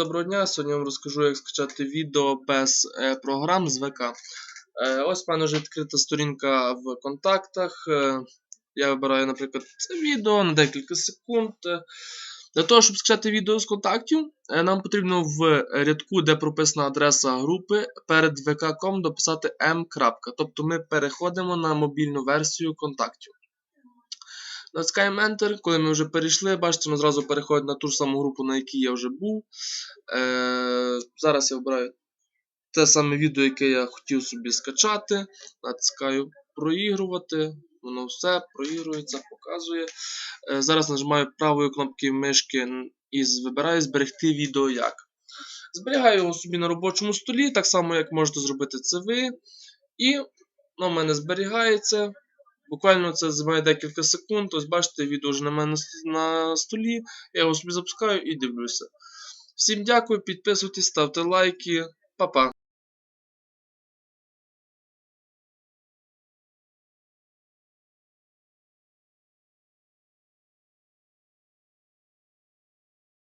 Доброго дня! Сьогодні я вам розкажу, як скачати відео без е, програм з ВК. Е, ось в мене вже відкрита сторінка в контактах. Е, я вибираю, наприклад, це відео на декілька секунд. Для того, щоб скачати відео з контактів, нам потрібно в рядку, де прописана адреса групи, перед vk.com дописати m. Тобто ми переходимо на мобільну версію контактів. Натискаємо Enter. Коли ми вже перейшли, бачите, ми зразу переходимо на ту ж саму групу, на якій я вже був. Е, Зараз я вибираю те саме відео, яке я хотів собі скачати. Натискаю проігрувати. Воно все проігрується, показує. Е, Зараз нажимаю правою кнопкою мишки і вибираю зберегти відео як. Зберігаю його собі на робочому столі, так само, як можете зробити це ви. І воно в мене зберігається. Буквально це займає декілька секунд. Ось бачите, відео вже на мене на столі. Я його собі запускаю і дивлюся. Всім дякую, підписуйтесь, ставте лайки. Па-па.